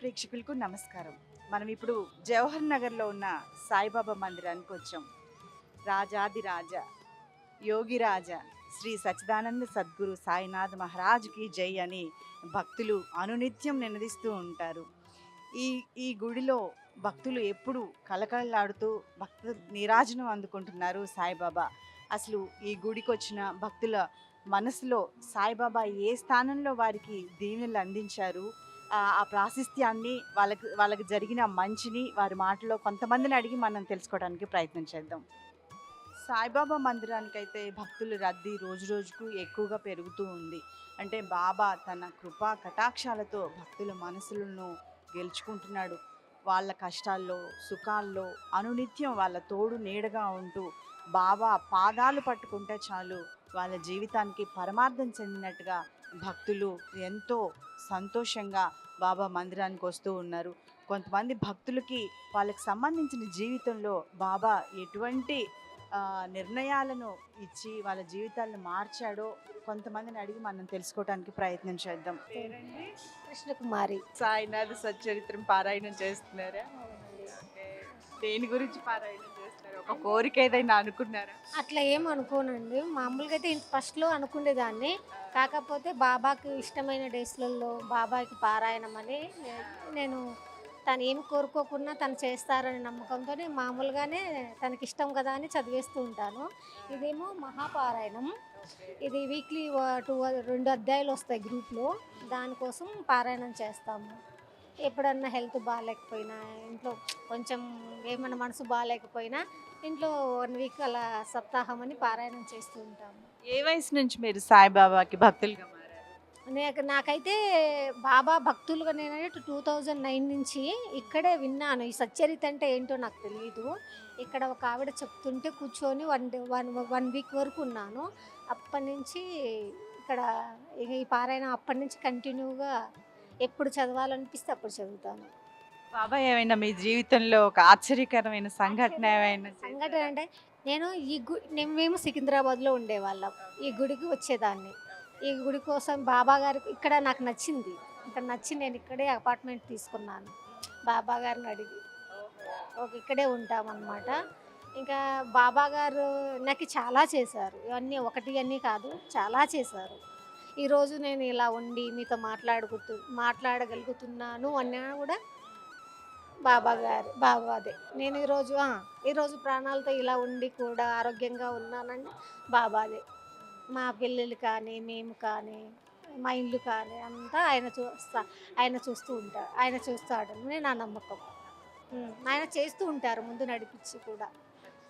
ప్రేక్షకులకు నమస్కారం. మనం ఇప్పుడు జవహర్ నగర్లో ఉన్న సాయిబాబా మందిరానికి వచ్చాం. రాజాది రాజా యోగి రాజ శ్రీ సచ్చిదానంద సద్గురు సాయినాథ్ మహారాజ్కి జై అని భక్తులు అనునిత్యం నినదిస్తూ ఉంటారు. ఈ ఈ గుడిలో భక్తులు ఎప్పుడు కలకలలాడుతూ భక్తు నీరాజనం అందుకుంటున్నారు సాయిబాబా. అసలు ఈ గుడికి వచ్చిన భక్తుల మనసులో సాయిబాబా ఏ స్థానంలో వారికి దీవెనలు అందించారు? ఆ ప్రాశిస్త్యాన్ని ప్రాశస్త్యాన్ని వాళ్ళకి వాళ్ళకి జరిగిన మంచిని వారి మాటలో కొంతమందిని అడిగి మనం తెలుసుకోవడానికి ప్రయత్నం చేద్దాం. సాయిబాబా మందిరానికైతే భక్తులు భక్తుల రద్దీ రోజు రోజుకు ఎక్కువగా పెరుగుతూ ఉంది. అంటే బాబా తన కృపా కటాక్షాలతో భక్తుల మనసులను గెలుచుకుంటున్నాడు. వాళ్ళ కష్టాల్లో సుఖాల్లో అనునిత్యం వాళ్ళ తోడు నీడగా ఉంటూ బాబా పాదాలు పట్టుకుంటే చాలు వాళ్ళ జీవితానికి పరమార్థం చెందినట్టుగా భక్తులు ఎంతో సంతోషంగా బాబా మందిరానికి వస్తూ ఉన్నారు. కొంతమంది భక్తులకి వాళ్ళకి సంబంధించిన జీవితంలో బాబా ఎటువంటి నిర్ణయాలను ఇచ్చి వాళ్ళ జీవితాలను మార్చాడో కొంతమందిని అడిగి మనం తెలుసుకోవడానికి ప్రయత్నం చేద్దాం. కృష్ణకుమారి. సాయినాథ్ సచ్చరిత్రం పారాయణం చేస్తున్నారా? దేని గురించి పారాయణం ఒక కోరిక ఏదైనా అనుకున్నారా? అట్లా ఏం అనుకోనండి. మామూలుగా అయితే ఫస్ట్లో అనుకునేదాన్ని కాకపోతే బాబాకి ఇష్టమైన డేస్లలో బాబాకి పారాయణం అని నేను తను ఏం కోరుకోకుండా తను చేస్తారనే నమ్మకంతో మామూలుగానే తనకి ఇష్టం కదా అని చదివేస్తూ ఉంటాను. ఇదేమో మహాపారాయణం. ఇది వీక్లీ టూ రెండు అధ్యాయులు వస్తాయి గ్రూప్లో. దానికోసం పారాయణం చేస్తాము. ఎప్పుడన్నా హెల్త్ బాగాలేకపోయినా ఇంట్లో కొంచెం ఏమన్నా మనసు బాగాలేకపోయినా ఇంట్లో వన్ వీక్ అలా సప్తాహం అని పారాయణం చేస్తూ ఉంటాము. ఏ వయసు నుంచి మీరు సాయిబాబాకి భక్తులుగా నాకు నాకైతే బాబా భక్తులుగా నేనైతే టూ థౌజండ్ నైన్ నుంచి ఇక్కడే విన్నాను. ఈ సచ్చరిత అంటే ఏంటో నాకు తెలియదు ఇక్కడ ఒక ఆవిడ చెప్తుంటే కూర్చొని one day one one week వరకు ఉన్నాను. అప్పటి నుంచి ఇక్కడ ఇక ఈ పారాయణం అప్పటి నుంచి కంటిన్యూగా ఎప్పుడు చదవాలనిపిస్తే అప్పుడు చదువుతాను. బాబా ఏమైనా మీ జీవితంలో ఒక ఆశ్చర్యకరమైన సంఘటన ఏమైనా? సంఘటన అంటే నేను ఈ గు నేను మేము సికింద్రాబాద్లో ఉండేవాళ్ళం. ఈ గుడికి వచ్చేదాన్ని. ఈ గుడి కోసం బాబా గారికి ఇక్కడ నాకు నచ్చింది. ఇక్కడ నచ్చి నేను ఇక్కడే అపార్ట్మెంట్ తీసుకున్నాను. బాబా గారిని అడిగి. ఒక ఇక్కడే ఉంటామన్నమాట. ఇంకా బాబా గారు నాకు చాలా చేశారు. ఇవన్నీ ఒకటి అన్నీ కాదు చాలా చేశారు. ఈరోజు నేను ఇలా ఉండి మీతో మాట్లాడుకుంటూ మాట్లాడగలుగుతున్నాను అన్నా కూడా బాబా గారు బాబాదే నేను ఈరోజు ఈరోజు ప్రాణాలతో ఇలా ఉండి కూడా ఆరోగ్యంగా ఉన్నానండి బాబాదే మా పిల్లలు కానీ మేము కానీ మా ఇల్లు కానీ అంతా ఆయన చూస్తా ఆయన చూస్తూ ఉంటారు. ఆయన చూస్తాడు నేను నా నమ్మకం. ఆయన చేస్తూ ఉంటారు ముందు నడిపించి కూడా.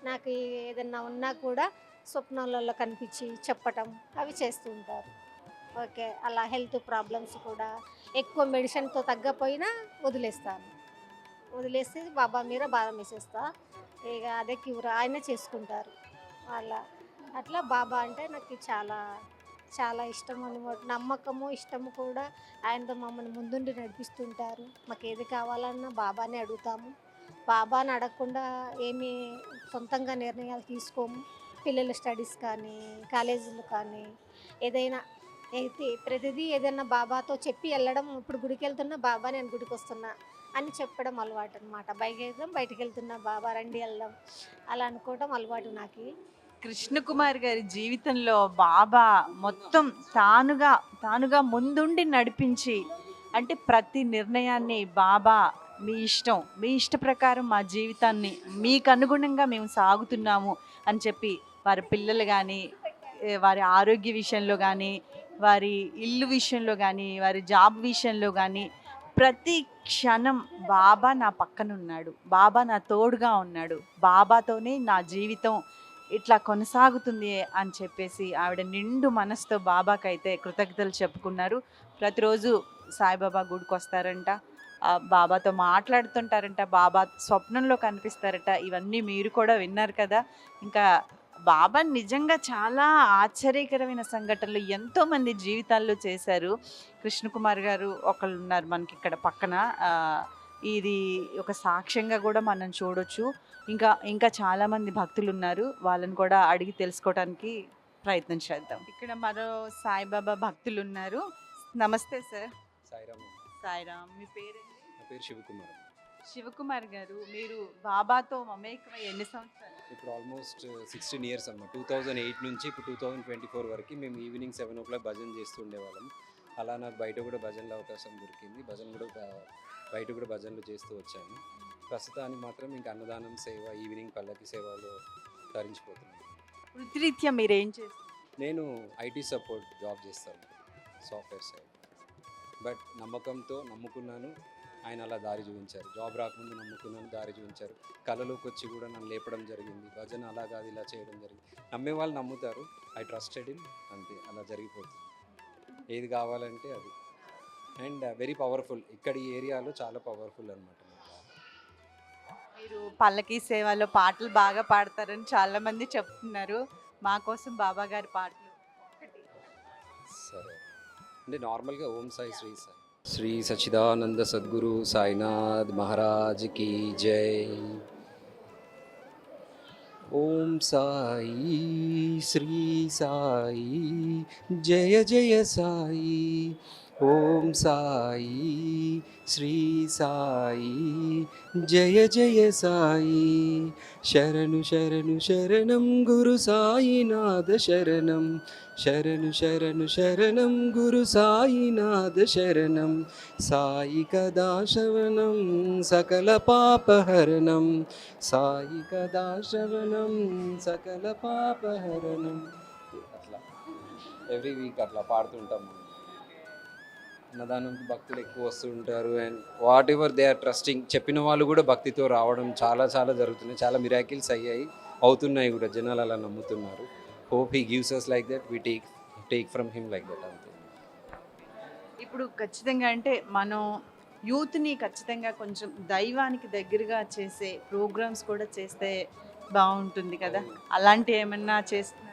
నాకు ఏదన్నా ఉన్నా కూడా స్వప్నాలలో కనిపించి చెప్పటం అవి చేస్తూ ఉంటారు. ఓకే అలా హెల్త్ ప్రాబ్లమ్స్ కూడా ఎక్కువ మెడిసిన్తో తగ్గపోయినా వదిలేస్తాను. వదిలేస్తే బాబా మీద భారం వేసేస్తా. ఇక అదే క్యూర్ ఆయన చేసుకుంటారు. అలా అట్లా బాబా అంటే నాకు చాలా చాలా ఇష్టం అనమాట నమ్మకము ఇష్టము కూడా ఆయనతో మమ్మల్ని ముందుండి నడిపిస్తుంటారు. మాకు ఏది కావాలన్నా బాబానే అడుగుతాము. బాబాని అడగకుండా ఏమి సొంతంగా నిర్ణయాలు తీసుకోము. పిల్లల స్టడీస్ కానీ కాలేజీలు కానీ ఏదైనా అయితే ప్రతిదీ ఏదైనా బాబాతో చెప్పి వెళ్ళడం ఇప్పుడు గుడికి వెళ్తున్నా బాబా నేను గుడికి వస్తున్నా అని చెప్పడం అలవాటు అనమాట బయటకి వెళ్దాం బయటికి వెళ్తున్నా బాబా రండి వెళ్దాం అలా అనుకోవడం అలవాటు నాకు. కృష్ణకుమార్ గారి జీవితంలో బాబా మొత్తం తానుగా తానుగా ముందుండి నడిపించి అంటే ప్రతి నిర్ణయాన్ని బాబా మీ ఇష్టం మీ ఇష్ట ప్రకారం మా జీవితాన్ని మీకు అనుగుణంగా మేము సాగుతున్నాము అని చెప్పి వారి పిల్లలు కానీ వారి ఆరోగ్య విషయంలో కానీ వారి ఇల్లు విషయంలో కానీ వారి జాబ్ విషయంలో కానీ ప్రతి క్షణం బాబా నా పక్కన ఉన్నాడు బాబా నా తోడుగా ఉన్నాడు. బాబాతోనే నా జీవితం ఇట్లా కొనసాగుతుంది అని చెప్పేసి ఆవిడ నిండు మనసుతో బాబాకైతే కృతజ్ఞతలు చెప్పుకున్నారు. ప్రతిరోజు సాయిబాబా గుడికి వస్తారంట. బాబాతో మాట్లాడుతుంటారంట. బాబా స్వప్నంలో కనిపిస్తారట. ఇవన్నీ మీరు కూడా విన్నారు కదా. ఇంకా బాబా నిజంగా చాలా ఆశ్చర్యకరమైన సంఘటనలు ఎంతో మంది జీవితాల్లో చేశారు. కృష్ణకుమార్ గారు ఒకళ్ళు ఉన్నారు మనకి ఇక్కడ పక్కన. ఇది ఒక సాక్ష్యంగా కూడా మనం చూడొచ్చు. ఇంకా ఇంకా చాలా మంది భక్తులు ఉన్నారు వాళ్ళని కూడా అడిగి తెలుసుకోవడానికి ప్రయత్నం చేద్దాం. ఇక్కడ మరో సాయిబాబా భక్తులు ఉన్నారు నమస్తే సార్. సాయిరామ్ సాయిరామ్ మీ పేరండి? నా పేరు శివకుమార్ శివకుమార్ గారు మీరు బాబాతో మమేకమై ఎన్ని సంవత్సరాలు ఇప్పుడు ఆల్మోస్ట్ సిక్స్టీన్ ఇయర్స్ అమ్మ టూ థౌజండ్ ఎయిట్ నుంచి ఇప్పుడు టూ థౌజండ్ ట్వంటీ ఫోర్ వరకు మేము ఈవినింగ్ సెవెన్ ఓ క్లాక్ భజన చేస్తూ ఉండేవాళ్ళం. అలా నాకు బయట కూడా భజనలో అవకాశం దొరికింది. భజన కూడా బ- బయట కూడా భజనలు చేస్తూ వచ్చాను. ప్రస్తుతానికి మాత్రం ఇంకా అన్నదానం సేవ ఈవినింగ్ పల్లకి సేవలో తరించిపోతున్నాను వృత్తిరీత్యా మీరు ఏం చేస్తారు? నేను ఐటీ సపోర్ట్ జాబ్ చేస్తాను సాఫ్ట్వేర్ సైడ్. బట్ నమ్మకంతో నమ్ముకున్నాను. ఆయన అలా దారి చూపించారు. జాబ్ రాకముందు నమ్ముకున్నాను దారి చూపించారు. కళలోకి వచ్చి కూడా నన్ను లేపడం జరిగింది. భజన అలా కాదు ఇలా చేయడం జరిగింది. నమ్మే వాళ్ళు నమ్ముతారు. ఐ ట్రస్టెడ్ ఇన్ అంతే. అలా జరిగిపోతుంది. ఏది కావాలంటే అది. అండ్ వెరీ పవర్ఫుల్ ఇక్కడ ఈ ఏరియాలో చాలా పవర్ఫుల్ అనమాట మీరు పల్లకి సేవలో పాటలు బాగా పాడతారని చాలా మంది చెప్తున్నారు. మా కోసం బాబా గారి పాటలు. సరే. అంటే నార్మల్గా ఓం సాయి శ్రీ సాయి. శ్రీ సచిదానంద సద్గురు సాయినాథ్ మహారాజ్కి జై ఓం సాయి శ్రీ సాయి జయ జయ సాయి ఓం సాయి శ్రీ సాయి జయ జయ సాయి. శరణు శరణు శరణం గురు సాయినాథ శరణం. శరణు శరణు శరణం గురు సాయినాథ శరణం. సాయి కదా శవనం సకల పాపహరణం. సాయి కదా శవనం సకల పాపహరణం. అట్లా. ఎవ్రీ వీక్ అట్లా పాడుతుంటాం. అన్నదానంకి భక్తులు ఎక్కువ వస్తుంటారు. And whatever they are trusting చెప్పిన వాళ్ళు కూడా భక్తితో రావడం చాలా చాలా జరుగుతున్నాయి. చాలా మిరాకిల్స్ అయ్యాయి. అవుతున్నాయి కూడా. జనాలు అలా నమ్ముతున్నారు. Hope he gives us like that we take take from him like that అంతే. ఇప్పుడు ఖచ్చితంగా అంటే మనం యూత్ని ఖచ్చితంగా కొంచెం దైవానికి దగ్గరగా చేసే ప్రోగ్రామ్స్ కూడా చేస్తే బాగుంటుంది కదా. అలాంటి ఏమన్నా చేస్తున్నారా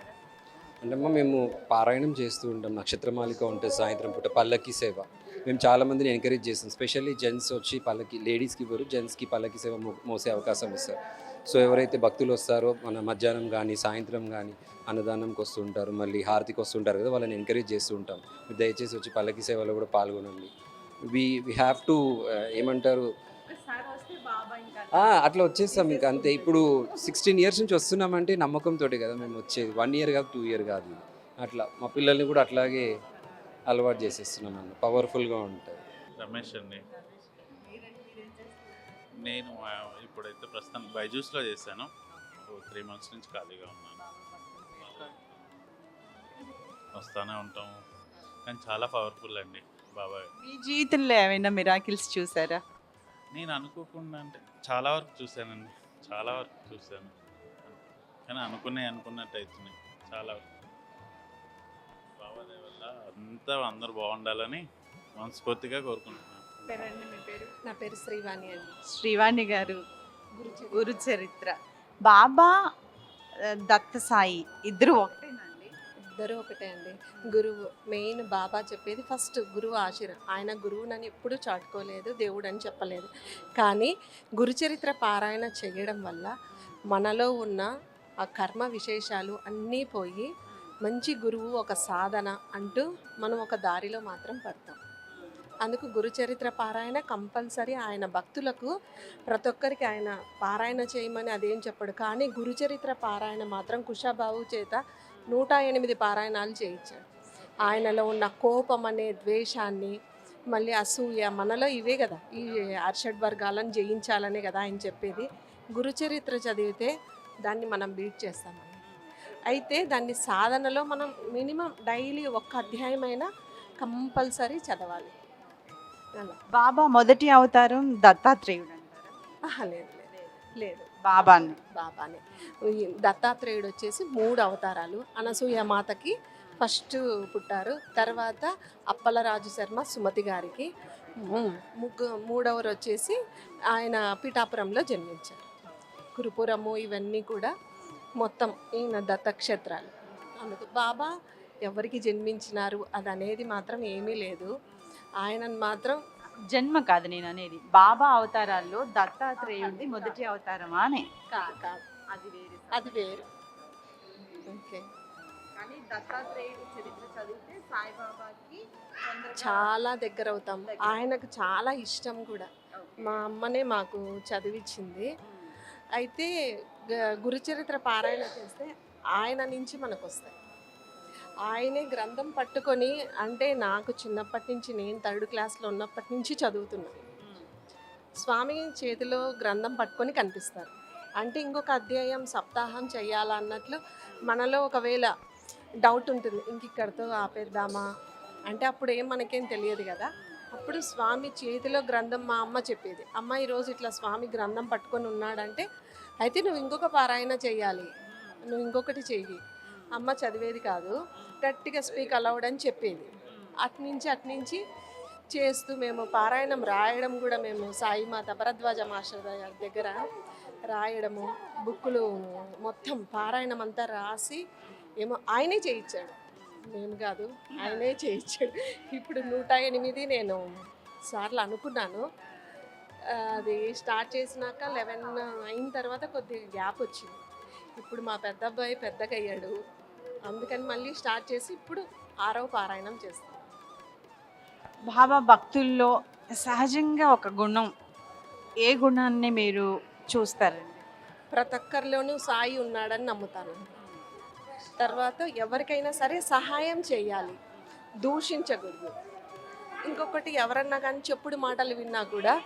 అంటే అమ్మ మేము పారాయణం చేస్తూ ఉంటాం. నక్షత్రమాలిక ఉంటుంది సాయంత్రం పూట పల్లకి సేవ. మేము చాలామందిని ఎంకరేజ్ చేస్తాం. స్పెషల్లీ జెంట్స్ వచ్చి పల్లకి లేడీస్కి ఇవ్వరు. జెంట్స్కి పల్లకి సేవ మోసే అవకాశం ఇస్తారు. సో ఎవరైతే భక్తులు వస్తారో మన మధ్యాహ్నం కానీ సాయంత్రం కానీ అన్నదానంకి వస్తుంటారు మళ్ళీ హారతికి వస్తుంటారు కదా వాళ్ళని ఎంకరేజ్ చేస్తూ ఉంటాం. దయచేసి వచ్చి పల్లకి సేవలో కూడా పాల్గొనండి. వి వీ హ్యావ్ టు ఏమంటారు ఒకసారి వస్తే బాబా ఇంకా ఆ, అట్లా వచ్చేస్తాం ఇంకా అంతే. ఇప్పుడు సిక్స్టీన్ ఇయర్స్ నుంచి వస్తున్నామంటే నమ్మకంతో కదా మేము వచ్చేది. వన్ ఇయర్ కాదు టూ ఇయర్ కాదు. అట్లా మా పిల్లల్ని కూడా అట్లాగే అలవాటు చేసేస్తున్నాం అన్న పవర్ఫుల్గా ఉంటుంది రమేష్ అండి. నేను ఇప్పుడైతే ప్రస్తుతం బైజూస్లో చేశాను. త్రీ మంత్స్ నుంచి ఖాళీగా ఉన్నాను. వస్తానే ఉంటాము. కానీ చాలా పవర్ఫుల్ అండి బాబాయ్. మీ జీవితంలో ఏమైనా మిరాకిల్స్ చూసారా? నేను అనుకోకుండా అంటే చాలా వరకు చూశానండి. చాలా వరకు చూశాను. కానీ అనుకున్నాయి అనుకున్నట్టు అవుతున్నాయి చాలా వరకు. బాబాయ్ వల్ల అంతా అందరూ బాగుండాలని మనస్ఫూర్తిగా కోరుకుంటున్నాను. పేరండి మీ పేరు? నా పేరు శ్రీవాణి అండి. శ్రీవాణి గారు గురు చరిత్ర. బాబా దత్త సాయి ఇద్దరు ఒకటేనండి ఇద్దరు ఒకటే అండి. గురువు మెయిన్ బాబా చెప్పేది ఫస్ట్ గురువు ఆశీర్ ఆయన గురువునని ఎప్పుడూ చాటుకోలేదు దేవుడు అని చెప్పలేదు. కానీ గురుచరిత్ర పారాయణ చేయడం వల్ల మనలో ఉన్న ఆ కర్మ విశేషాలు అన్నీ పోయి మంచి గురువు ఒక సాధన అంటూ మనం ఒక దారిలో మాత్రం పడతాం. అందుకు గురుచరిత్ర పారాయణ కంపల్సరీ ఆయన భక్తులకు ప్రతి ఒక్కరికి ఆయన పారాయణ చేయమని అదేం చెప్పడు. కానీ గురుచరిత్ర పారాయణ మాత్రం కుషాబాబు చేత నూట ఎనిమిది పారాయణాలు చేయించాడు. ఆయనలో ఉన్న కోపం అనే ద్వేషాన్ని మళ్ళీ అసూయ మనలో ఇవే కదా. ఈ అర్షడ్ వర్గాలను జయించాలనే కదా ఆయన చెప్పేది. గురుచరిత్ర చదివితే దాన్ని మనం బీట్ చేస్తామని. అయితే దాన్ని సాధనలో మనం మినిమం డైలీ ఒక్క అధ్యాయమైనా కంపల్సరీ చదవాలి. అలా. బాబా మొదటి అవతారం దత్తాత్రేయుడు అంటారా? ఆహా, లేదు లేదు లేదు. బాబాను. బాబానే. దత్తాత్రేయుడు వచ్చేసి మూడు అవతారాలు. అనసూయ మాతకి ఫస్ట్ పుట్టారు. తర్వాత అప్పలరాజు శర్మ సుమతి గారికి. ముగ్గు మూడవరు వచ్చేసి ఆయన పిఠాపురంలో జన్మించారు. కురుపురము ఇవన్నీ కూడా మొత్తం ఈయన దత్తక్షేత్రాలు. అందుకు బాబా ఎవరికి జన్మించినారు అది అనేది మాత్రం ఏమీ లేదు. ఆయనను మాత్రం జన్మ కాదు నేను అనేది. బాబా అవతారాల్లో దత్తాత్రేయుడిది మొదటి అవతారమా అని. కాదు అది వేరే. అది వేరు. ఓకే. కానీ దత్తాత్రేయుడి చరిత్ర చదివితే సాయిబాబాకి చాలా దగ్గర అవుతాం. ఆయనకు చాలా ఇష్టం కూడా. మా అమ్మనే మాకు చదివించింది అయితే గ- గురుచరిత్ర పారాయణ చేస్తే ఆయన నుంచి మనకు వస్తాయి ఆయనే గ్రంథం పట్టుకొని అంటే నాకు చిన్నప్పటి నుంచి నేను థర్డ్ క్లాస్లో ఉన్నప్పటి నుంచి చదువుతున్నాను స్వామి చేతిలో గ్రంథం పట్టుకొని కనిపిస్తారు. అంటే ఇంకొక అధ్యాయం సప్తాహం చేయాలన్నట్లు మనలో ఒకవేళ డౌట్ ఉంటుంది ఇంక ఇక్కడితో ఆపేద్దామా? అంటే అప్పుడు ఏం మనకేం తెలియదు కదా. అప్పుడు స్వామి చేతిలో గ్రంథం మా అమ్మ చెప్పేది అమ్మ ఈరోజు ఇట్లా స్వామి గ్రంథం పట్టుకొని ఉన్నాడంటే అయితే నువ్వు ఇంకొక పారాయణ చేయాలి నువ్వు ఇంకొకటి చెయ్యి. అమ్మ చదివేది కాదు. గట్టిగా స్పీక్ అలౌడ్ అని చెప్పేది. అట్నుంచి అట్నుంచి చేస్తూ మేము పారాయణం రాయడం కూడా మేము సాయిమాత భరద్వాజ మాస్టర్ దగ్గర రాయడము బుక్కులు మొత్తం పారాయణం అంతా రాసి ఏమో ఆయనే చేయించాడు. నేను కాదు ఆయనే చేయించాడు. ఇప్పుడు నూట ఎనిమిది నేను సార్లు అనుకున్నాను. అది స్టార్ట్ చేసినాక లెవెన్ అయిన తర్వాత కొద్దిగా గ్యాప్ వచ్చింది. ఇప్పుడు మా పెద్ద అబ్బాయి పెద్దగా అయ్యాడు అందుకని మళ్ళీ స్టార్ట్ చేసి ఇప్పుడు ఆరవ పారాయణం చేస్తాం. బాబా భక్తుల్లో సహజంగా ఒక గుణం ఏ గుణాన్ని మీరు చూస్తారండి? ప్రతి ఒక్కరిలోనూ సాయి ఉన్నాడని నమ్ముతాను. తర్వాత ఎవరికైనా సరే సహాయం చేయాలి. దూషించకూడదు. ఇంకొకటి ఎవరన్నా కానీ చెప్పుడు మాటలు విన్నా కూడా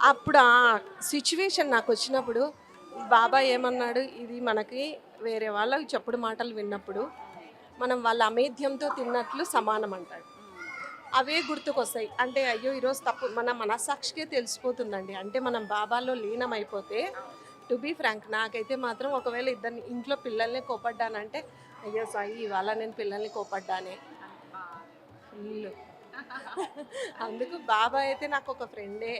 అప్పుడు ఆ సిచ్యువేషన్ నాకు వచ్చినప్పుడు బాబా ఏమన్నాడు? ఇది మనకి వేరే వాళ్ళకి చెప్పుడు మాటలు విన్నప్పుడు మనం వాళ్ళ అమేధ్యంతో తిన్నట్లు సమానం అంటాడు. అవే గుర్తుకొస్తాయి. అంటే అయ్యో ఈరోజు తప్పు. మన మనస్సాక్షికే తెలిసిపోతుందండి. అంటే మనం బాబాలో లీనమైపోతే టు బీ ఫ్రాంక్ నాకైతే మాత్రం ఒకవేళ ఇద్దరిని ఇంట్లో పిల్లల్ని కోపడ్డానంటే అయ్యో సాయి ఇవాళ నేను పిల్లల్ని కోపడ్డానే. ఫుల్ అందుకు బాబా అయితే నాకు ఒక ఫ్రెండే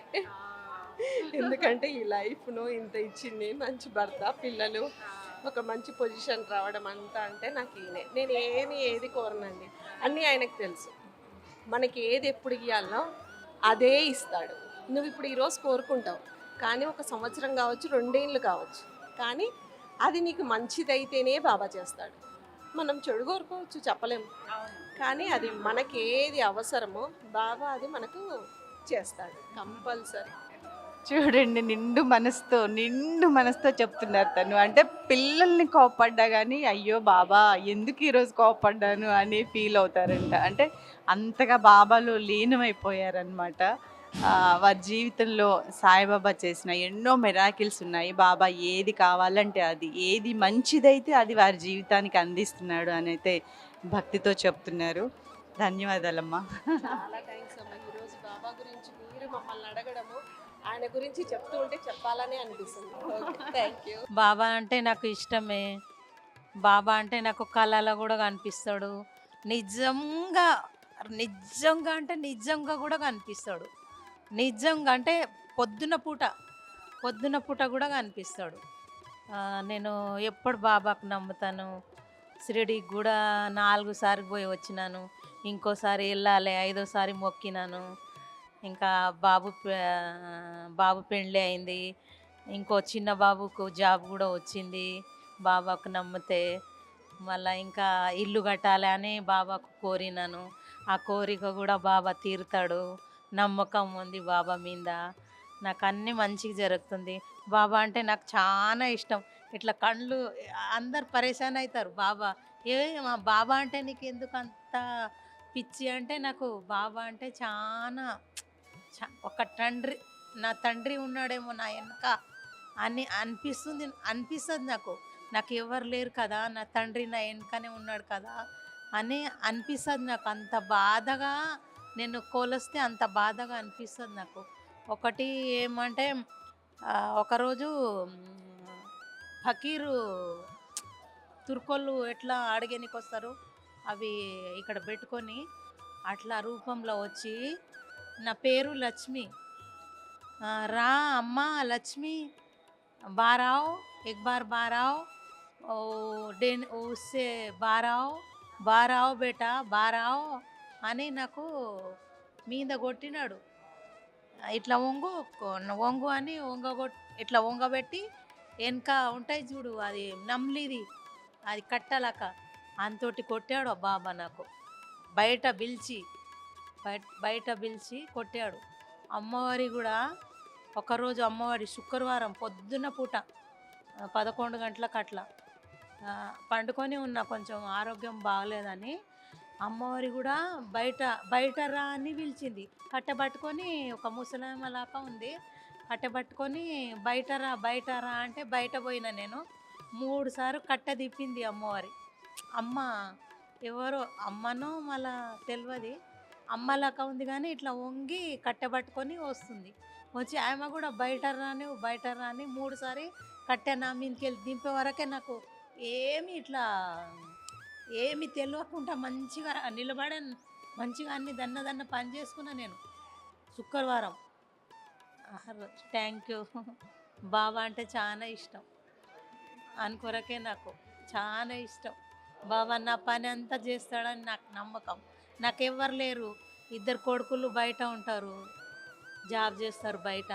ఎందుకంటే ఈ లైఫ్ను ఇంత ఇచ్చింది మంచి భర్త పిల్లలు ఒక మంచి పొజిషన్ రావడం అంతా అంటే నాకు ఈయనే. నేను ఏమి ఏది కోరనండి. అన్నీ ఆయనకు తెలుసు. మనకి ఏది ఎప్పుడు ఇవ్వాలో అదే ఇస్తాడు. నువ్వు ఇప్పుడు ఈరోజు కోరుకుంటావు. కానీ ఒక సంవత్సరం కావచ్చు రెండేళ్ళు కావచ్చు. కానీ అది నీకు మంచిదైతేనే బాబా చేస్తాడు. మనం చెడు కోరుకోవచ్చు చెప్పలేము కానీ అది మనకేది అవసరమో బాబా అది మనకు చేస్తాడు. కంపల్సరీ. చూడండి నిండు మనసుతో నిండు మనసుతో చెప్తున్నారు తను. అంటే పిల్లల్ని కోపడ్డా కానీ అయ్యో బాబా ఎందుకు ఈరోజు కోపడ్డాను అని ఫీల్ అవుతారంట. అంటే అంతగా బాబాలో లీనమైపోయారనమాట వారి జీవితంలో సాయిబాబా చేసిన ఎన్నో మెరాకిల్స్ ఉన్నాయి. బాబా ఏది కావాలంటే అది ఏది మంచిదైతే అది వారి జీవితానికి అందిస్తున్నాడు అని అయితే భక్తితో చెప్తున్నారు. ధన్యవాదాలమ్మా. చాలా థ్యాంక్స్ ఈరోజు బాబా గురించి మీరు మమ్మల్ని అడగడము. ఆయన గురించి చెప్తూ ఉంటే చెప్పాలని అనిపిస్తుంది. థ్యాంక్ యూ బాబా అంటే నాకు ఇష్టమే. బాబా అంటే నాకు కళలో కూడా కనిపిస్తాడు. నిజంగా నిజంగా అంటే నిజంగా కూడా కనిపిస్తాడు. నిజంగా అంటే పొద్దున పూట పొద్దున పూట కూడా కనిపిస్తాడు. నేను ఎప్పుడు బాబాకు నమ్ముతాను. షిరిడికి కూడా నాలుగు సార్లు పోయి వచ్చినాను. ఇంకోసారి వెళ్ళాలి ఐదోసారి మొక్కినాను. ఇంకా బాబు బాబు పెళ్ళి అయింది. ఇంకో చిన్న బాబుకు జాబ్ కూడా వచ్చింది. బాబాకు నమ్మితే మళ్ళీ ఇంకా ఇల్లు కట్టాలి అని బాబాకు కోరినాను. ఆ కోరిక కూడా బాబా తీరుతాడు. నమ్మకం ఉంది బాబా మీద. నాకు అన్నీ మంచిగా జరుగుతుంది. బాబా అంటే నాకు చాలా ఇష్టం. ఇట్లా కళ్ళు అందరు పరేషాన్ అవుతారు బాబా. ఏ మా బాబా అంటే నీకు ఎందుకు అంత పిచ్చి? అంటే నాకు బాబా అంటే చాలా ఒక తండ్రి నా తండ్రి ఉన్నాడేమో నా వెనక అని అనిపిస్తుంది అనిపిస్తుంది నాకు. నాకు ఎవరు లేరు కదా నా తండ్రి నా వెనకనే ఉన్నాడు కదా అని అనిపిస్తుంది నాకు. అంత బాధగా నేను కోలిస్తే అంత బాధగా అనిపిస్తుంది నాకు. ఒకటి ఏమంటే ఒకరోజు ఫకీరు తుర్కోళ్ళు ఎట్లా అడిగేనికి వస్తారు? అవి ఇక్కడ పెట్టుకొని అట్లా రూపంలో వచ్చి నా పేరు లక్ష్మి ఆ, రా అమ్మ లక్ష్మి బారావ్ एक बार बाराओ ओ डेन उससे బారావ్ బారావ్ బేటా బారావ్ అని నాకు మీద కొట్టినాడు ఇట్లా వంగు వంగు అని వంగ ఇట్లా వంగబెట్టి వెనక ఉంటాయి చూడు అది నమ్లిది అది కట్టలక అంతోటి కొట్టాడు ఆ బాబా నాకు బయట పిలిచి బయట బయట పిలిచి కొట్టాడు. అమ్మవారి కూడా ఒకరోజు అమ్మవారి శుక్రవారం పొద్దున్న పూట పదకొండు గంటలకు అట్లా పండుకొని ఉన్న కొంచెం ఆరోగ్యం బాగలేదని అమ్మవారి కూడా బయట బయట రా అని పిలిచింది. కట్టబట్టుకొని ఒక ముసలమ్మ లాగా ఉంది. కట్టబట్టుకొని బయట రా బయట రా అంటే బయట పోయిన నేను. మూడు సార్లు తిప్పింది అమ్మవారి. అమ్మ ఎవరో అమ్మనో మళ్ళా తెలియదు అమ్మలాగా ఉంది కానీ ఇట్లా వంగి కట్టెబట్టుకొని వస్తుంది. వచ్చి ఆమె కూడా బయట రాని బయట రాని మూడుసారి కట్టె నా మీదకి వెళ్ళి దింపే వరకే నాకు ఏమి ఇట్లా ఏమి తెలియకుండా మంచిగా నిలబడే మంచిగా అన్ని దన్న దన్న పని చేసుకున్నా నేను. శుక్రవారం. థ్యాంక్ యూ బాబా అంటే చాలా ఇష్టం. అనుకొరకే నాకు. చాలా ఇష్టం. బాబా నా పని అంతా చేస్తాడని నాకు నమ్మకం. నాకు ఎవ్వరు లేరు. ఇద్దరు కొడుకులు బయట ఉంటారు. జాబ్ చేస్తారు బయట.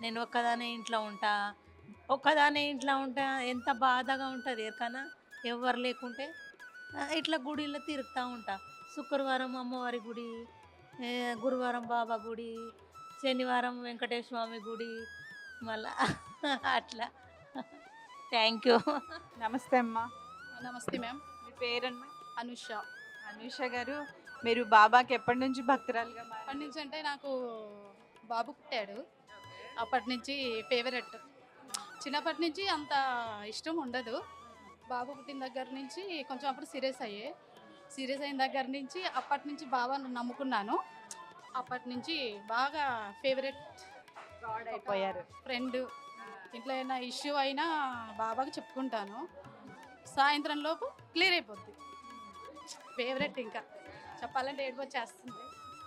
నేను ఒక్కదానే ఇంట్లో ఉంటా. ఒక్కదానే ఇంట్లో ఉంటా ఎంత బాధగా ఉంటుంది ఎరకనా ఎవ్వరు లేకుంటే ఇట్లా గుడిలో తిరుగుతూ ఉంటా. శుక్రవారం అమ్మవారి గుడి గురువారం బాబా గుడి శనివారం వెంకటేశ్వర స్వామి గుడి మళ్ళా అట్లా. Thank you. నమస్తే అమ్మా. నమస్తే మ్యామ్. మీ పేరమ్మా? అనుష. అనుష గారు మీరు బాబాకి ఎప్పటి నుంచి భక్తురాలుగా అప్పటి? నుంచి అంటే నాకు బాబు పుట్టాడు. అప్పటి నుంచి ఫేవరెట్. చిన్నప్పటి నుంచి అంత ఇష్టం ఉండదు. బాబు పుట్టిన దగ్గర నుంచి కొంచెం అప్పుడు సీరియస్ అయ్యే. సీరియస్ అయిన దగ్గర నుంచి అప్పటి నుంచి బాబాను నమ్ముకున్నాను. అప్పటి నుంచి బాగా ఫేవరెట్ అయిపోయారు ఫ్రెండ్. ఇంట్లో ఏమైనా ఇష్యూ అయినా బాబాకి చెప్పుకుంటాను. సాయంత్రం లోపు క్లియర్ అయిపోద్ది. ఫేవరెట్ ఇంకా. చెప్పాలంటే ఏడుపు వచ్చేస్తుంది.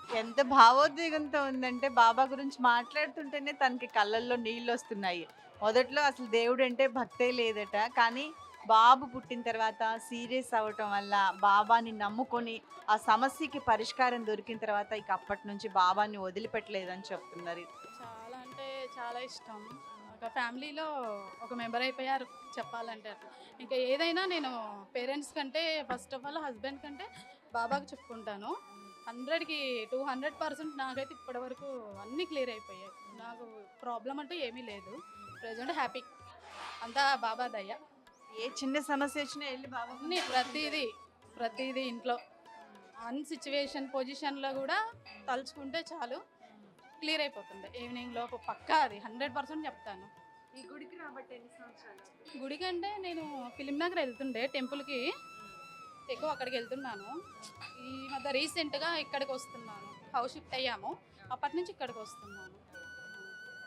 ఎంత భావోద్వేగంతో ఉందంటే బాబా గురించి మాట్లాడుతుంటేనే తనకి కళ్ళల్లో నీళ్ళు వస్తున్నాయి. మొదట్లో అసలు దేవుడు అంటే భక్తే లేదట. కానీ బాబు పుట్టిన తర్వాత సీరియస్ అవ్వటం వల్ల బాబాని నమ్ముకొని ఆ సమస్యకి పరిష్కారం దొరికిన తర్వాత ఇక అప్పటి నుంచి బాబాని వదిలిపెట్టలేదని చెప్తున్నారు. చాలా అంటే చాలా ఇష్టం. ఒక ఫ్యామిలీలో ఒక మెంబర్ అయిపోయారు చెప్పాలంటే. ఇంకా ఏదైనా నేను పేరెంట్స్ కంటే ఫస్ట్ ఆఫ్ ఆల్ హస్బెండ్ కంటే బాబాకి చెప్పుకుంటాను. హండ్రెడ్కి టూ హండ్రెడ్ పర్సెంట్ నాకైతే ఇప్పటివరకు అన్నీ క్లియర్ అయిపోయాయి. నాకు ప్రాబ్లం అంటూ ఏమీ లేదు. Present happy. అంతా బాబా దయ్య ఏ చిన్న సమస్య వచ్చినా వెళ్ళి బాబా అన్నీ ప్రతిదీ ప్రతిదీ ఇంట్లో. అన్ సిచ్యువేషన్ పొజిషన్లో కూడా తలుచుకుంటే చాలు. క్లియర్ అయిపోతుంది. ఈవినింగ్ లోపు పక్కా అది. హండ్రెడ్ పర్సెంట్ చెప్తాను. ఈ గుడికి రాబట్టి ఎన్ని సంవత్సరాలు? గుడికి అంటే నేను ఫిలిం నగర్ వెళ్తుండే టెంపుల్కి. ఎక్కువ అక్కడికి వెళ్తున్నాను. ఈ మధ్య రీసెంట్గా ఇక్కడికి వస్తున్నాను. హౌస్ షిఫ్ట్ అయ్యాము. అప్పటి నుంచి ఇక్కడికి వస్తున్నాను.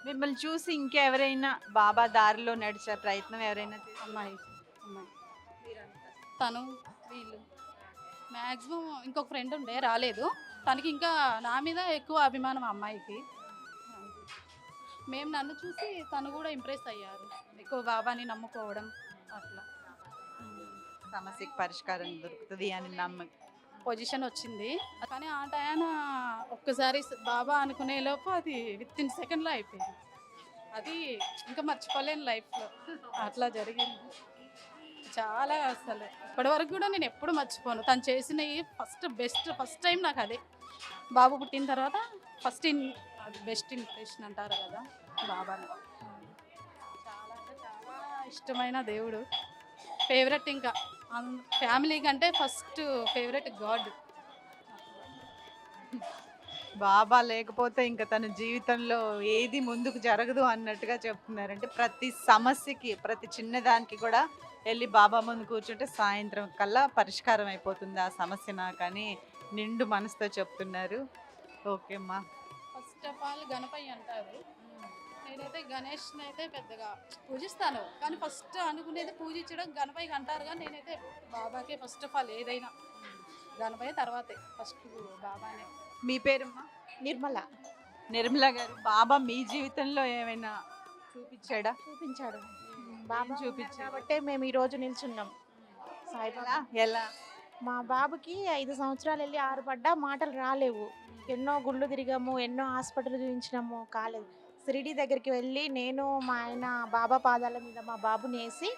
మిమ్మల్ని చూసి ఇంకెవరైనా బాబా దారిలో నడిచే ప్రయత్నం ఎవరైనా? అమ్మాయి అమ్మాయి. తను వీళ్ళు. మ్యాక్సిమం ఇంకొక ఫ్రెండ్ ఉండే రాలేదు. తనకి ఇంకా నా మీద ఎక్కువ అభిమానం అమ్మాయికి. మేము నన్ను చూసి తను కూడా ఇంప్రెస్ అయ్యారు. ఎక్కువ బాబాని నమ్ముకోవడం అట్లా. సమస్యకి పరిష్కారం దొరుకుతుంది అని నమ్మకం పొజిషన్ వచ్చింది. కానీ ఆ టయాన ఒక్కసారి బాబా అనుకునే లోపు అది విత్ ఇన్ సెకండ్లో అయిపోయింది. అది ఇంకా మర్చిపోలేను లైఫ్లో. అట్లా జరిగింది. చాలా అసలు. ఇప్పటివరకు కూడా నేను ఎప్పుడు మర్చిపోను. తను చేసినవి ఫస్ట్ బెస్ట్ ఫస్ట్ టైం నాకు అదే. బాబు పుట్టిన తర్వాత ఫస్ట్ ఇన్ బెస్ట్ ఇంప్రెషన్ అంటారు కదా బాబాని. చాలా అంటే చాలా ఇష్టమైన దేవుడు. ఫేవరెట్ ఇంకా. ఫ్యామిలీ కంటే ఫస్ట్ ఫేవరెట్ గాడ్. బాబా లేకపోతే ఇంకా తన జీవితంలో ఏది ముందుకు జరగదు అన్నట్టుగా చెప్తున్నారు అంటే ప్రతి సమస్యకి ప్రతి చిన్నదానికి కూడా వెళ్ళి బాబా ముందు కూర్చుంటే సాయంత్రం కల్లా పరిష్కారం అయిపోతుంది ఆ సమస్య నాకని నిండు మనసుతో చెప్తున్నారు. ఓకే అమ్మా. ఫస్ట్ ఆఫ్ ఆల్ గణపయ్య అంటారు. నేనైతే గణేష్ని అయితే పెద్దగా పూజిస్తాను. కానీ ఫస్ట్ అనుకునేది పూజించడం గణపయ్యకి అంటారు కానీ నేనైతే బాబాకే ఫస్ట్ ఆఫ్ ఆల్ ఏదైనా. గణపయ్య తర్వాతే ఫస్ట్ బాబానే. మీ పేరమ్మా? నిర్మల. నిర్మల గారు బాబా మీ జీవితంలో ఏమైనా చూపించాడా? చూపించాడు. బాబా చూపించాడు? కాబట్టి మేము ఈ రోజు నిల్చున్నాం. సాయిబాబా. ఎలా? ఎలా? మా బాబుకి ఐదు సంవత్సరాలు వెళ్ళి ఆరు పడ్డా మాటలు రాలేవు. ఎన్నో గుళ్ళు తిరిగాము ఎన్నో హాస్పిటల్ చూపించినాము కాలేదు. షిరిడి దగ్గరికి వెళ్ళి నేను మా ఆయన బాబా పాదాల మీద మా బాబుని వేసి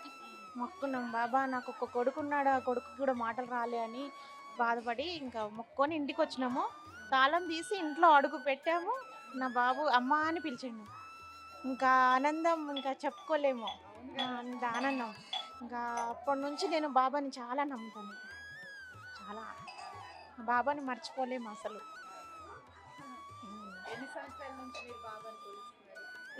మొక్కున్నాం. బాబా నాకు ఒక కొడుకు ఉన్నాడు ఆ కొడుకు కూడా మాటలు రాలే అని బాధపడి ఇంకా మొక్కొని ఇంటికి వచ్చినాము తాళం తీసి ఇంట్లో అడుగు పెట్టాము. నా బాబు అమ్మ అని పిలిచిండు. ఇంకా ఆనందం ఇంకా చెప్పుకోలేము. అంత ఆనందం. ఇంకా అప్పటి నుంచి నేను బాబాని చాలా నమ్ముతాను. చాలా. బాబాని మర్చిపోలేము అసలు. ఎన్ని సంవత్సరాల నుంచి మీరు బాబాని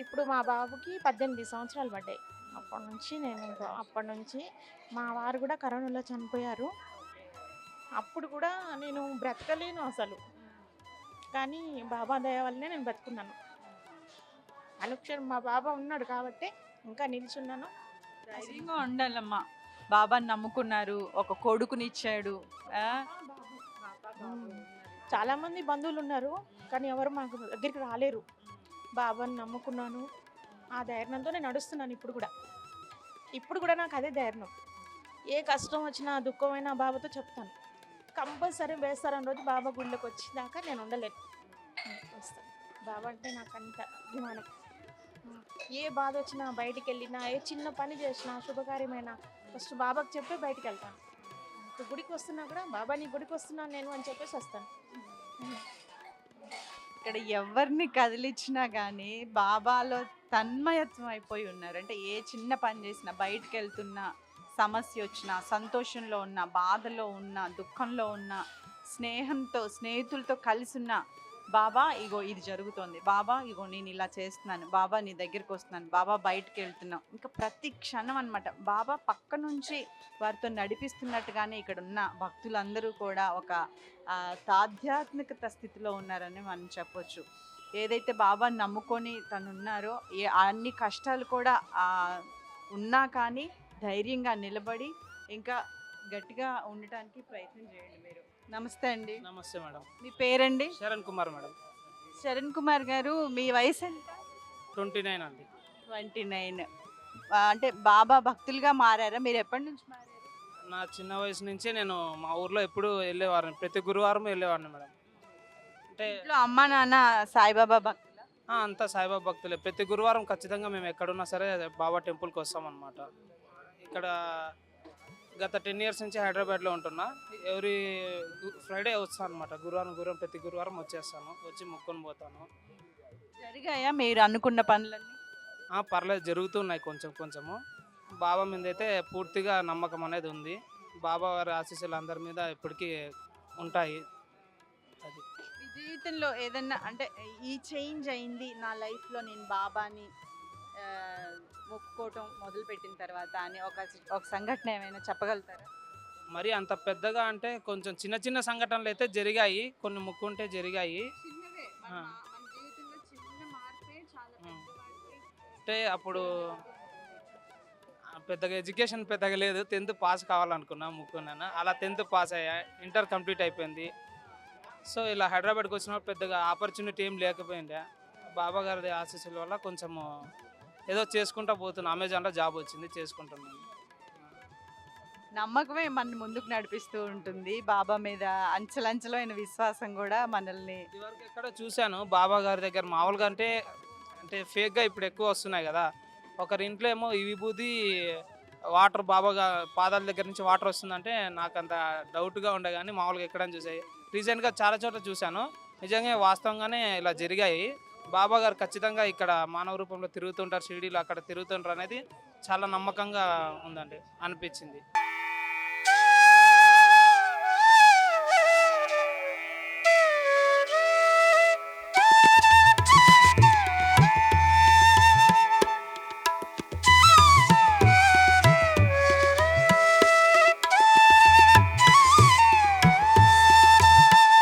ఇప్పుడు మా బాబుకి పద్దెనిమిది సంవత్సరాలు పడ్డాయి. అప్పటి నుంచి నేను ఇంకా అప్పటి నుంచి మా వారు కూడా కరోనాలో చనిపోయారు. అప్పుడు కూడా నేను బ్రతకలేను అసలు. కానీ బాబా దయ వల్లనే నేను బ్రతుకున్నాను. అనుక్షణం మా బాబా ఉన్నాడు కాబట్టి ఇంకా నిల్చున్నాను. ధైర్యంగా ఉండాలమ్మా. బాబాని నమ్ముకున్నారు ఒక కొడుకునిచ్చాడు ఆ? చాలా మంది బంధువులు ఉన్నారు కానీ ఎవరు మాకు దగ్గరికి రాలేరు. బాబాని నమ్ముకున్నాను. ఆ ధైర్యంతో నేను నడుస్తున్నాను ఇప్పుడు కూడా. ఇప్పుడు కూడా నాకు అదే ధైర్యం. ఏ కష్టం వచ్చినా దుఃఖమైనా బాబాతో చెప్తాను. కంపల్సరీ వేస్తారని రోజు బాబా గుళ్ళకి వచ్చేదాకా నేను ఉండలేను. వస్తాను. బాబా అంటే నాకు అంత అభిమానం. ఏ బాధ వచ్చినా బయటికి వెళ్ళినా ఏ చిన్న పని చేసినా శుభకార్యమైనా ఫస్ట్ బాబాకి చెప్పి బయటికి వెళ్తాను. ఇప్పుడు గుడికి వస్తున్నా కూడా బాబా నీ గుడికి వస్తున్నాను నేను అని చెప్పేసి వస్తాను. ఇక్కడ ఎవరిని కదిలించినా కానీ బాబాలో తన్మయత్వం అయిపోయి ఉన్నారు. అంటే ఏ చిన్న పని చేసినా బయటకు వెళ్తున్నా సమస్య వచ్చినా సంతోషంలో ఉన్న బాధలో ఉన్న దుఃఖంలో ఉన్న స్నేహంతో స్నేహితులతో కలిసి ఉన్న బాబా ఇగో ఇది జరుగుతోంది. బాబా ఇగో నేను ఇలా చేస్తున్నాను. బాబా నీ దగ్గరికి వస్తున్నాను. బాబా బయటికి వెళ్తున్నాం ఇంకా ప్రతి క్షణం అనమాట బాబా పక్క నుంచి వారితో నడిపిస్తున్నట్టుగానే ఇక్కడ ఉన్న భక్తులందరూ కూడా ఒక తాధ్యాత్మికత స్థితిలో ఉన్నారని మనం చెప్పొచ్చు. ఏదైతే బాబా నమ్ముకొని తను ఉన్నారో ఏ అన్ని కష్టాలు కూడా ఉన్నా కానీ ధైర్యంగా నిలబడి ఇంకా గట్టిగా ఉండటానికి ప్రయత్నం చేయండి మీరు. నమస్తే అండి. నమస్తే మేడం. మీ పేరండి? శరణ్ కుమార్ మేడం. శరణ్ కుమార్ గారు మీ వయసు ఎంత? ట్వంటీ నైన్ అండి. Twenty nine. అంటే బాబా భక్తులుగా మారారా? మీరు ఎప్పటి నుంచి మారారు? నా చిన్న వయసు నుంచే నేను మా ఊర్లో ఎప్పుడు వెళ్ళేవాడిని ప్రతి గురువారం వెళ్ళేవాడిని మేడం. అంటే ఇంట్లో అమ్మా నాన్న సాయిబాబా భక్తుల? అంతా సాయిబాబా భక్తులే. ప్రతి గురువారం ఖచ్చితంగా మేము ఎక్కడున్నా సరే బాబా టెంపుల్కి వస్తామన్నమాట. ఇక్కడ గత టెన్ ఇయర్స్ నుంచి హైదరాబాద్లో ఉంటున్నా. ఎవ్రీ ఫ్రైడే వస్తాను అనమాట గురువారం గురువారం ప్రతి గురువారం వచ్చేస్తాను. వచ్చి మొక్కుని పోతాను. జరిగాయా మీరు అనుకున్న పనులన్నీ? పర్లేదు. జరుగుతున్నాయి కొంచెం కొంచెము. బాబా మీద అయితే పూర్తిగా నమ్మకం అనేది ఉంది. బాబా వారి ఆశీస్సులు అందరి మీద ఇప్పటికీ ఉంటాయి. అది. జీవితంలో ఏదన్నా అంటే ఈ చేంజ్ అయింది నా లైఫ్లో నేను బాబాని మొక్కుకోవటం మొదలుపెట్టిన తర్వాత అని ఒక ఒక సంఘటన ఏమైనా చెప్పగలుగుతారా? మరి అంత పెద్దగా అంటే కొంచెం చిన్న చిన్న సంఘటనలు అయితే జరిగాయి కొన్ని ముక్కుంటే జరిగాయి. చిన్నవే మన ఆ. మన జీవితంలో చిన్న మార్పే చాలా పెద్ద అంటే అప్పుడు పెద్దగా ఎడ్యుకేషన్ పెద్దగా లేదు టెన్త్ పాస్ కావాలనుకున్నా ముక్కున్నాను అలా టెన్త్ పాస్ అయ్యా ఇంటర్ కంప్లీట్ అయిపోయింది. సో ఇలా హైదరాబాద్కి వచ్చినప్పుడు పెద్దగా ఆపర్చునిటీ ఏం లేకపోయిండే బాబా గారి ఆశీస్సుల వల్ల కొంచెము ఏదో చేసుకుంటా పోతున్నా. అమెజాన్లో జాబ్ వచ్చింది చేసుకుంటున్నాను. నమ్మకమే మన ముందుకు నడిపిస్తూ ఉంటుంది. బాబా మీద అంచెలంచెలమైన విశ్వాసం కూడా మనల్ని ఇదివరకు ఎక్కడో చూశాను. బాబా గారి దగ్గర మామూలుగా అంటే అంటే ఫేక్గా ఇప్పుడు ఎక్కువ వస్తున్నాయి కదా. ఒకరి ఇంట్లో ఏమో ఈ విభూది వాటర్ బాబా గా- పాదాల దగ్గర నుంచి వాటర్ వస్తుందంటే నాకు అంత డౌట్గా ఉండే కానీ మామూలుగా ఎక్కడని చూసాయి రీసెంట్గా చాలా చోట్ల చూశాను. నిజంగా వాస్తవంగానే ఇలా జరిగాయి. బాబా గారు ఖచ్చితంగా ఇక్కడ మానవ రూపంలో తిరుగుతుంటారు షిరిడీలో అక్కడ తిరుగుతుంటారు అనేది చాలా నమ్మకంగా ఉందండి అనిపించింది.